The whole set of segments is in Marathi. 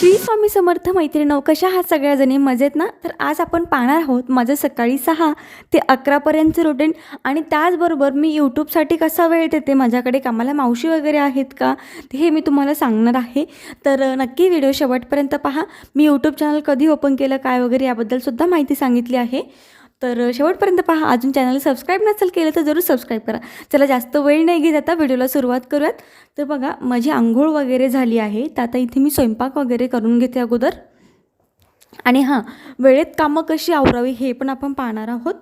श्री स्वामी समर्थ मैत्रिणी कशा हा सगळ्याजणी? मजेत ना? तर आज आपण पाहणार आहोत माझं सकाळी सहा ते अकरापर्यंतचं रुटीन आणि त्याचबरोबर मी यूट्यूबसाठी कसा वेळ देते? माझ्याकडे कामाला मावशी वगैरे आहेत का? हे मी तुम्हाला सांगणार आहे. तर नक्की व्हिडिओ शेवटपर्यंत पहा. मी यूट्यूब चॅनल कधी ओपन केलं काय वगैरे याबद्दलसुद्धा माहिती सांगितली आहे. तर शेवटपर्यंत पहा अजून चॅनल सबस्क्राईब नसेल केलं तर जरूर सबस्क्राईब करा. चला जास्त वेळ नाही घेत आता व्हिडिओला सुरुवात करूयात. तर बघा माझी आंघोळ वगैरे झाली आहे. तर आता इथे मी स्वयंपाक वगैरे करून घेते अगोदर. आणि हां वेळेत कामं कशी आवरावी हे पण आपण पाहणार आहोत.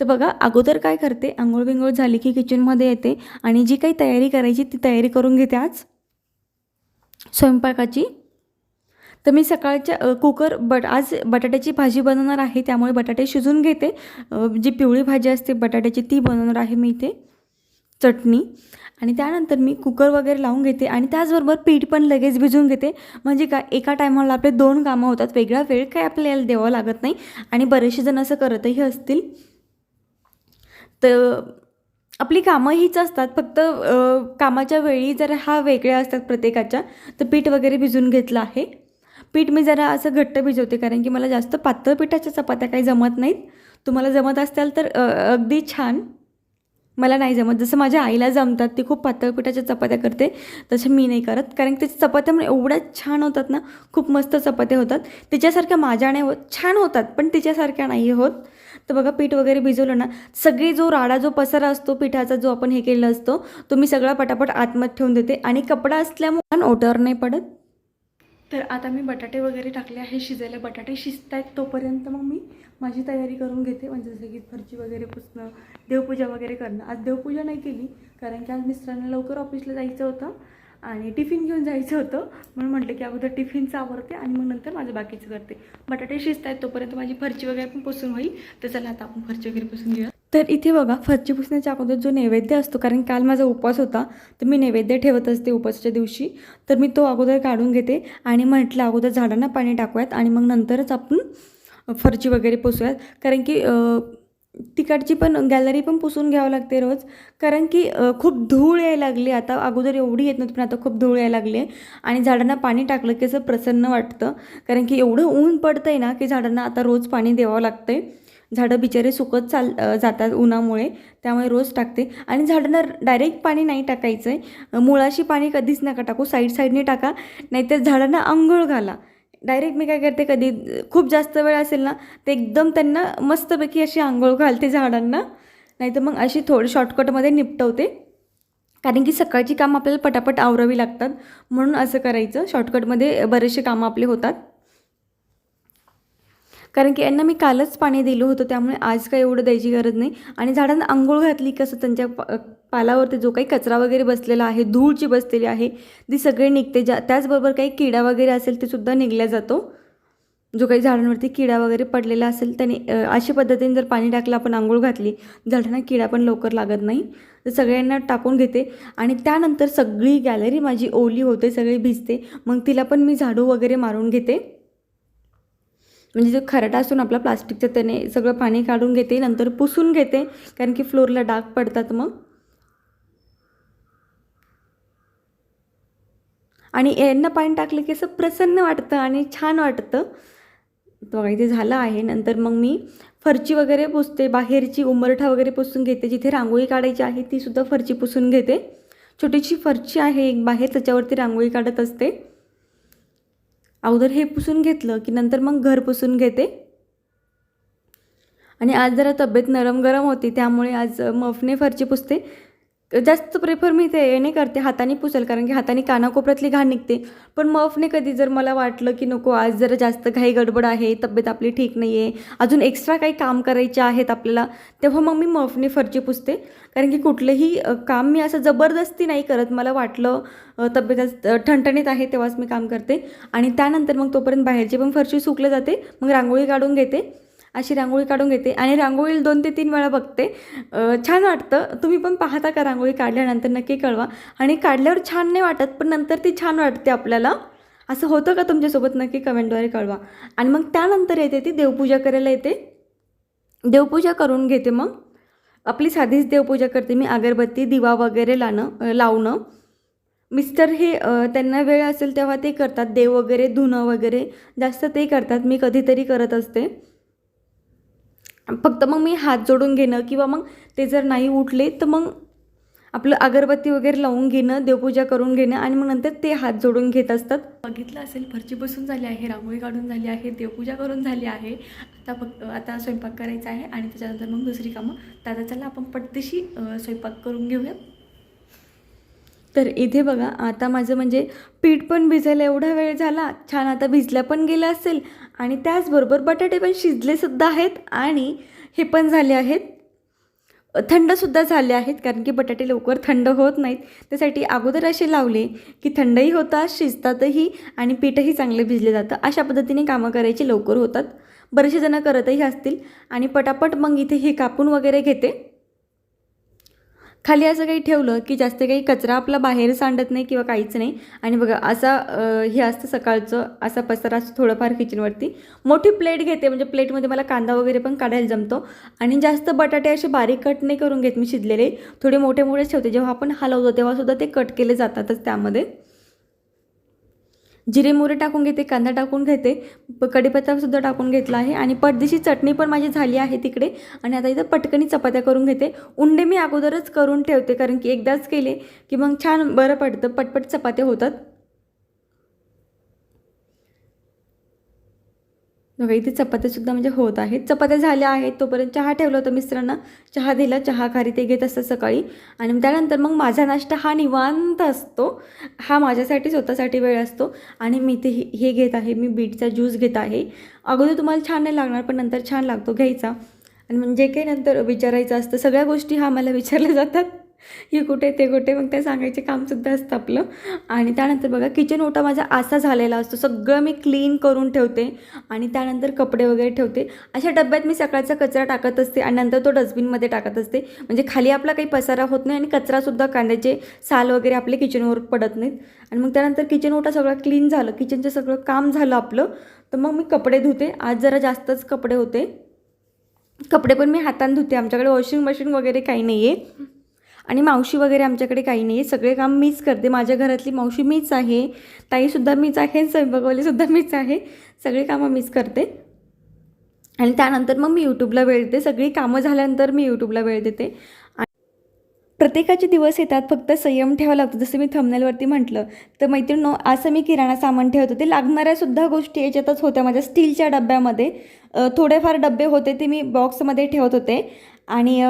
तर बघा अगोदर काय करते आंघोळ बिंघोळ झाली की किचनमध्ये येते. आणि जी काही तयारी करायची ती तयारी करून घेते आज. स्वयंपाकाची. तर मी सकाळच्या कुकर बट आज बटाट्याची भाजी बनवणार आहे त्यामुळे बटाटे शिजून घेते. जी पिवळी भाजी असते बटाट्याची ती बनवणार आहे मी इथे. चटणी. आणि त्यानंतर मी कुकर वगैरे लावून घेते आणि त्याचबरोबर पीठ पण लगेच भिजवून घेते. म्हणजे काय एका टायमाला आपले दोन कामं होतात. वेगळा वेळ काय आपल्याला द्यावा लागत नाही आणि बरेचसे जण असं करतही असतील. तर आपली कामं हीच असतात. फक्त कामाच्या वेळी जर हा वेगळ्या असतात प्रत्येकाच्या. तर पीठ वगैरे भिजून घेतलं आहे. पीठ मी जरा असं घट्ट भिजवते कारण की मला जास्त पातळ पिठाच्या चपात्या काही जमत नाहीत. तुम्हाला जमत असताल तर अगदी छान. मला नाही जमत. जसं माझ्या आईला जमतात ती खूप पातळ पिठाच्या चपात्या करते तसं मी नाही करत. कारण त्याच्या चपात्या म्हणजे एवढ्या छान होतात ना खूप मस्त चपात्या होतात. तिच्यासारख्या माझ्या नाही होत छान होतात पण तिच्यासारख्या नाही होत. तर बघा पीठ वगैरे भिजवलं ना सगळी जो राडा जो पसारा असतो पिठाचा जो आपण हे केलेला असतो तो मी सगळा पटापट आतमध्ये ठेवून देते. आणि कपडा असल्यामुळे ओटर नाही पडत. तर आता मी बटाटे वगैरे टाकले आहे शिजायला बटाटे शिजत आहेत तोपर्यंत मग मी माझी तयारी करून घेते. म्हणजे जसं की फरची वगैरे पुसणं देवपूजा वगैरे करणं. आज देवपूजा नाही केली कारण की आज मिस्टरांना लवकर ऑफिसला जायचं होतं आणि टिफिन घेऊन जायचं होतं. म्हणून म्हटलं की अगोदर टिफिनचं आवरते आणि मग नंतर माझं बाकीचं करते. बटाटे शिजत आहेत तोपर्यंत माझी फरची वगैरे पण पुसून होईल. तर चला आता आपण फरची वगैरे पुसून घेऊया. तर इथे बघा फरची पुसण्याच्या अगोदर जो नैवेद्य असतो कारण काल माझा उपवास होता तर मी नैवेद्य ठेवत असते उपवासाच्या दिवशी तर मी तो अगोदर काढून घेते आणि म्हटलं अगोदर झाडांना पाणी टाकूयात आणि मग नंतरच आपण फरची वगैरे पुसूयात. कारण की तिकडची पण गॅलरी पण पुसून घ्यावं लागते रोज कारण की खूप धूळ यायला लागली. आता अगोदर एवढी येत नव्हती पण आता खूप धूळ यायला लागली आहे आणि झाडांना पाणी टाकलं की असं प्रसन्न वाटतं. कारण की एवढं ऊन पडतं आहे ना की झाडांना आता रोज पाणी द्यावं लागतं आहे झाडं बिचारे सुकत चाल जातात उन्हामुळे त्यामुळे रोज टाकते. आणि झाडांना डायरेक्ट पाणी नाही टाकायचं आहे मुळाशी पाणी कधीच नका टाकू साईड साईडने टाका. नाहीतर झाडांना आंघोळ घाला. डायरेक्ट मी काय करते कधी खूप जास्त वेळ असेल ना ते एकदम त्यांना मस्तपैकी अशी आंघोळ घालते झाडांना. नाहीतर मग अशी थोडी शॉर्टकटमध्ये निपटवते. कारण की सकाळची कामं आपल्याला पटापट आवरावी लागतात. म्हणून असं करायचं. शॉर्टकटमध्ये बरेचसे कामं आपले होतात. कारण की यांना मी कालच पाणी दिलं होतं त्यामुळे आज काही एवढं द्यायची गरज नाही. आणि झाडांना आंघोळ घातली कसं त्यांच्या पा पालावरती जो काही कचरा वगैरे बसलेला आहे धूळ जी बसलेली आहे ती सगळी निघते. ज्या त्याचबरोबर काही किडा वगैरे असेल ते सुद्धा निघल्या जातो. जो काही झाडांवरती किडा वगैरे पडलेला असेल त्याने अशा पद्धतीने जर पाणी टाकलं आपण आंघोळ घातली झाडांना किडा पण लवकर लागत नाही. तर सगळ्यांना टाकून घेते. आणि त्यानंतर सगळी गॅलरी माझी ओली होते सगळी भिजते. मग तिला पण मी झाडू वगैरे मारून घेते. म्हणजे जो खरडा असतो ना आपला प्लास्टिकचा त्याने सगळं पाणी काढून घेते नंतर पुसून घेते कारण की फ्लोअरला डाग पडतात मग. आणि यांना पाणी टाकलं की असं प्रसन्न वाटतं आणि छान वाटतं. बघा इथे झालं आहे. नंतर मग मी फरची वगैरे पुसते बाहेरची उंबरठा वगैरे पुसून घेते. जिथे रांगोळी काढायची आहे तीसुद्धा फरची पुसून घेते. छोटीशी फरची आहे एक बाहेर त्याच्यावरती रांगोळी काढत असते. अगोदर हे पुसून घेतलं की नंतर मग घर पुसून घेते. आणि आज जरा तब्येत नरम गरम होती त्यामुळे आज मफने फरची पुसते. जास्त प्रेफर मी ते याने करते हाताने पुसेल कारण की हाताने कानाकोपऱ्यातली घाण निघते. पण मफने कधी जर मला वाटलं की नको आज जरा जास्त घाई गडबड आहे तब्येत आपली ठीक नाही आहे अजून एक्स्ट्रा काही काम करायचे आहेत आपल्याला तेव्हा मग मी मफने फरची पुसते. कारण की कुठलंही काम मी असं जबरदस्ती नाही करत. मला वाटलं तब्येत आज ठणठणीत आहे तेव्हाच मी काम करते. आणि त्यानंतर मग तोपर्यंत बाहेरची पण फरशी सुकले जाते मग रांगोळी काढून घेते. अशी रांगोळी काढून घेते आणि रांगोळी दोन ते तीन वेळा बघते. छान वाटतं. तुम्ही पण पाहता का रांगोळी काढल्यानंतर? नक्की कळवा. आणि काढल्यावर छान नाही वाटत पण नंतर ती छान वाटते आपल्याला. असं होतं का तुमच्यासोबत? नक्की कमेंटद्वारे कळवा. आणि मग त्यानंतर येते ती देवपूजा करायला येते. देवपूजा करून घेते मग. आपली साधीच देवपूजा करते मी. अगरबत्ती दिवा वगैरे लाणं लावणं. मिस्टर हे त्यांना वेळ असेल तेव्हा ते करतात. देव वगैरे धुणं वगैरे जास्त ते करतात. मी कधीतरी करत असते. फक्त मग मी हात जोडून घेणं किंवा मग ते जर नाही उठले तर मग आपलं अगरबत्ती वगैरे लावून घेणं देवपूजा करून घेणं आणि मग नंतर ते हात जोडून घेत असतात. बघितलं असेल फरची बसून झाली आहे रांगोळी काढून झाली आहे देवपूजा करून झाली आहे. आता फक्त आता स्वयंपाक करायचा आहे आणि त्याच्यानंतर मग दुसरी कामं. दादा चला आपण पटदेशी स्वयंपाक करून घेऊया तर इथे बघा आता माझं म्हणजे पीठ पण भिजायला एवढा वेळ झाला छान आता भिजल्या पण गेलं असेल. आणि त्याचबरोबर बटाटे पण शिजलेसुद्धा आहेत आणि हे पण झाले आहेत. थंडसुद्धा झाले आहेत कारण की बटाटे लवकर थंड होत नाहीत. त्यासाठी अगोदर असे लावले की थंडही होतात शिजतातही आणि पीठही चांगले भिजले जातं. अशा पद्धतीने कामं करायची लवकर होतात. बरेचसे जणं करतही असतील. आणि पटापट मग इथे हे कापून वगैरे घेते. खाली असं काही ठेवलं की जास्त काही कचरा आपला बाहेर सांडत नाही किंवा काहीच नाही. आणि बघा असा हे असतं सकाळचं असा पसारा असतो थोडंफार किचनवरती मोठी प्लेट घेते म्हणजे प्लेटमध्ये मला कांदा वगैरे पण काढायला जमतो. आणि जास्त बटाटे असे बारीक कट नाही करून घेत मी शिजलेले. थोडे मोठे मोठे ठेवते. जेव्हा आपण हलवतो तेव्हासुद्धा ते कट केले जातातच त्यामध्ये. जिरे मोरे टाकून घेते कांदा टाकून घेते प- कढीपत्तासुद्धा टाकून घेतला आहे आणि पडदेशी चटणी पण माझी झाली आहे तिकडे. आणि आता इथं पटकनी चपात्या करून घेते. उंडे मी अगोदरच करून ठेवते कारण की एकदाच केले की मग छान बरं पडतं पटपट चपात्या होतात. बघा इथे चपात्यासुद्धा म्हणजे होत आहेत. चपात्या झाल्या आहेत तोपर्यंत चहा ठेवला होता मिस्टरांना. चहा दिला चहा खारी ते घेत असतात सकाळी. आणि मग त्यानंतर मग माझा नाश्ता हा निवांत असतो. हा माझ्यासाठी स्वतःसाठी वेळ असतो. आणि मी ते हे हे घेत आहे मी बीटचा ज्यूस घेत आहे. अगोदर तुम्हाला छान नाही लागणार पण नंतर छान लागतो घ्यायचा. आणि म्हणजे काही नंतर विचारायचं असतं सगळ्या गोष्टी हा मला विचारल्या जातात. हे कुठे ते कुठे मग ते सांगायचे कामसुद्धा असतं आपलं. आणि त्यानंतर बघा किचन ओटा माझा असा झालेला असतो. सगळं मी क्लीन करून ठेवते आणि त्यानंतर कपडे वगैरे ठेवते. अशा डब्यात मी सकाळचा कचरा टाकत असते आणि नंतर तो डस्टबिनमध्ये टाकत असते. म्हणजे खाली आपला काही पसारा होत नाही आणि कचरासुद्धा कांद्याचे साल वगैरे आपले किचनवर पडत नाहीत. आणि मग त्यानंतर किचन ओटा सगळं क्लीन झालं. किचनचं सगळं काम झालं आपलं. तर मग मी कपडे धुते. आज जरा जास्तच कपडे होते. कपडे पण मी हाताने धुते. आमच्याकडे वॉशिंग मशीन वगैरे काही नाही आहे आणि मावशी वगैरे आमच्याकडे काही नाही. आहे सगळे काम मीच करते. माझ्या घरातली मावशी मीच आहे. ताईसुद्धा मीच आहे. स्वयंपाकवालीसुद्धा मीच आहे. सगळी कामं मीच करते. आणि त्यानंतर मग मी यूट्यूबला वेळ देते. सगळी कामं झाल्यानंतर मी यूट्यूबला वेळ देते. आणि प्रत्येकाचे दिवस येतात. फक्त संयम ठेवावा लागतो. जसं मी थमनेलवरती म्हटलं तर मैत्रिणी असं मी किराणा सामान ठेवत. होते लागणाऱ्यासुद्धा गोष्टी याच्यातच होत्या माझ्या. स्टीलच्या डब्यामध्ये थोडेफार डबे होते ते मी बॉक्समध्ये ठेवत होते. आणि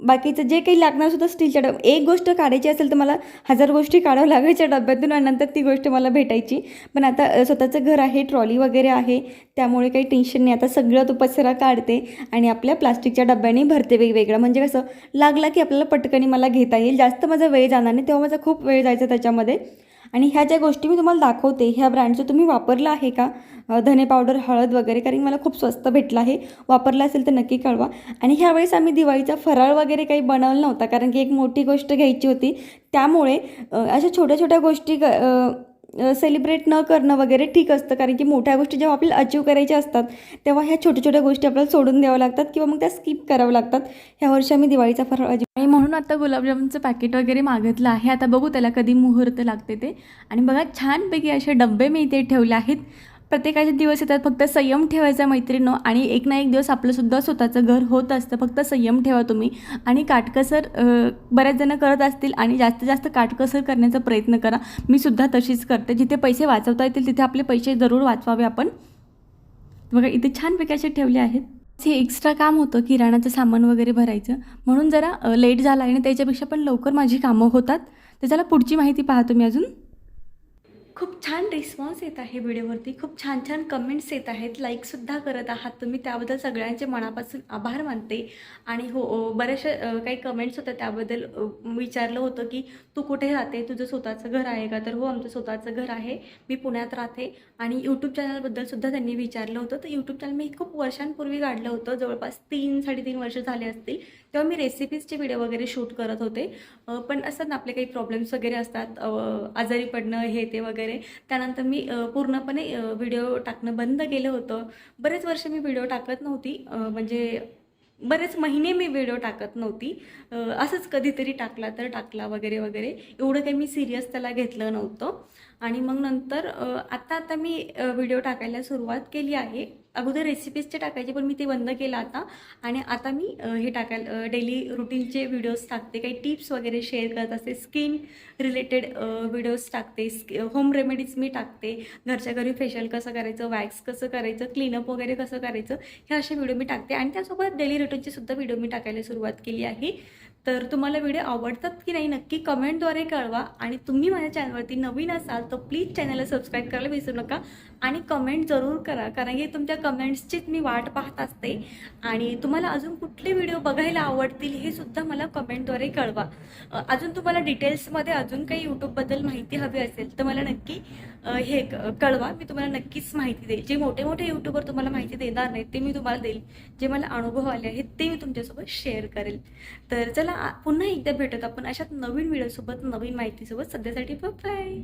बाकीचं जे काही लागणार सुद्धा स्टीलच्या डब एक गोष्ट काढायची असेल तर मला हजार गोष्टी काढावं लागायच्या डब्यातून आणि नंतर ती गोष्ट मला भेटायची. पण आता स्वतःचं घर आहे ट्रॉली वगैरे आहे त्यामुळे काही टेन्शन नाही. आता सगळं तो पसरा काढते आणि आपल्या प्लास्टिकच्या डब्याने भरते वेगवेगळं. म्हणजे कसं लागला की आपल्याला पटकनी मला घेता येईल. जास्त माझा वेळ जाणार नाही. तेव्हा माझा खूप वेळ जायचा त्याच्यामध्ये. आणि ह्या ज्या गोष्टी मी तुम्हाला दाखवते ह्या ब्रँडचं तुम्ही वापरलं आहे का धने पावडर हळद वगैरे कारण मला खूप स्वस्त भेटलं आहे वापरलं असेल तर नक्की कळवा. आणि ह्यावेळेस आम्ही दिवाळीचा फराळ वगैरे काही बनवलं नव्हता कारण की एक मोठी गोष्ट घ्यायची होती. त्यामुळे अशा छोट्या छोट्या गोष्टी सेलिब्रेट न करणं वगैरे ठीक असतं. कारण की मोठ्या गोष्टी जेव्हा आपल्याला अचीव करायच्या असतात तेव्हा ह्या छोट्या छोट्या गोष्टी आपल्याला सोडून द्याव्या लागतात किंवा मग त्या स्किप कराव्या लागतात. ह्या वर्षी आम्ही दिवाळीचा फराळ अजिबात आणि म्हणून आता गुलाबजामुनचं पॅकेट वगैरे मागितलं आहे. आता बघू त्याला कधी मुहूर्त लागते ते. आणि बघा छानपैकी असे डब्बे मी इथे ठेवले आहेत. प्रत्येकाचे दिवस येतात फक्त संयम ठेवायचा मैत्रिणं आणि एक ना एक दिवस आपलंसुद्धा स्वतःचं घर होत असतं. फक्त संयम ठेवा तुम्ही आणि काटकसर बऱ्याच जणं करत असतील आणि जास्तीत जास्त काटकसर करण्याचा प्रयत्न करा. मी सुद्धा तशीच करते. जिथे पैसे वाचवता येतील तिथे आपले पैसे जरूर वाचवावे आपण. बघा इथे छान असे ठेवले आहेत. हे एक्स्ट्रा काम होतं किराणाचं सामान वगैरे भरायचं. म्हणून जरा लेट झाला आणि त्याच्यापेक्षा पण लवकर माझी कामं होतात. त्याच्याला पुढची माहिती पाहा तुम्ही अजून. खूप छान रिस्पॉन्स येत आहे व्हिडिओवरती. खूप छान छान कमेंट्स येत आहेत. लाईकसुद्धा करत आहात. तुम्ही त्याबद्दल सगळ्यांचे मनापासून आभार मानते. आणि हो बऱ्याचशा काही कमेंट्स होत्या त्याबद्दल विचारलं होतं की तू कुठे राहते? तुझं स्वतःचं घर आहे का? तर हो आमचं स्वतःचं घर आहे. मी पुण्यात राहते. आणि यूट्यूब चॅनलबद्दलसुद्धा त्यांनी विचारलं होतं. तर यूट्यूब चॅनल मी खूप वर्षांपूर्वी काढलं होतं. जवळपास तीन साडेतीन वर्ष झाले असतील. तेव्हा मी रेसिपीजचे व्हिडिओ वगैरे शूट करत होते. पण असतात ना आपले काही प्रॉब्लेम्स वगैरे असतात. आजारी पडणं हे ते वगैरे. त्यानंतर मी पूर्णपणे व्हिडिओ टाकणं बंद केलं होतं. बरेच वर्ष मी व्हिडिओ टाकत नव्हती. म्हणजे बरेच महिने मी व्हिडिओ टाकत नव्हती. असंच कधीतरी टाकला तर टाकला वगैरे वगैरे. एवढं काही मी सिरियस त्याला घेतलं नव्हतं. आणि मग नंतर आता आता मी व्हिडिओ टाकायला सुरुवात केली आहे. अगोदर रेसिपीजचे टाकायचे पण मी ते बंद केलं आता. आणि आता मी हे टाकायला डेली रुटीनचे व्हिडिओज टाकते. काही टिप्स वगैरे शेअर करत असते. स्किन रिलेटेड व्हिडिओज टाकते. होम रेमेडीज मी टाकते. घरच्या घरी फेशियल कसं करायचं वॅक्स कसं करायचं क्लीनअप वगैरे कसं करायचं हे असे व्हिडिओ मी टाकते. आणि त्यासोबत डेली रुटीनचे सुद्धा व्हिडिओ मी टाकायला सुरुवात केली आहे. तर तुम्हाला व्हिडिओ आवडतात की नाही नक्की कमेंटद्वारे कळवा. आणि तुम्ही माझ्या चॅनलवरती नवीन असाल तर प्लीज चॅनलला सबस्क्राईब करायला विसरू नका. आणि कमेंट जरूर करा कारण की तुमच्या कमेंट्सचीच मी वाट पाहत असते. आणि तुम्हाला अजून कुठले व्हिडिओ बघायला आवडतील हे सुद्धा मला कमेंटद्वारे कळवा. अजून तुम्हाला डिटेल्समध्ये अजून काही यूट्यूबबद्दल माहिती हवी असेल तर मला नक्की हे क- कळवा. मी तुम्हाला नक्कीच माहिती देईल. जे मोठे मोठे यूट्यूबर तुम्हाला माहिती देणार नाहीत ते मी तुम्हाला देईल. जे मला अनुभव आले आहेत ते मी तुमच्यासोबत शेअर करेल. तर चला पुन्हा एकदा भेटत आपण अशाच नवीन व्हिडिओसोबत नवीन माहितीसोबत. सध्यासाठी बाय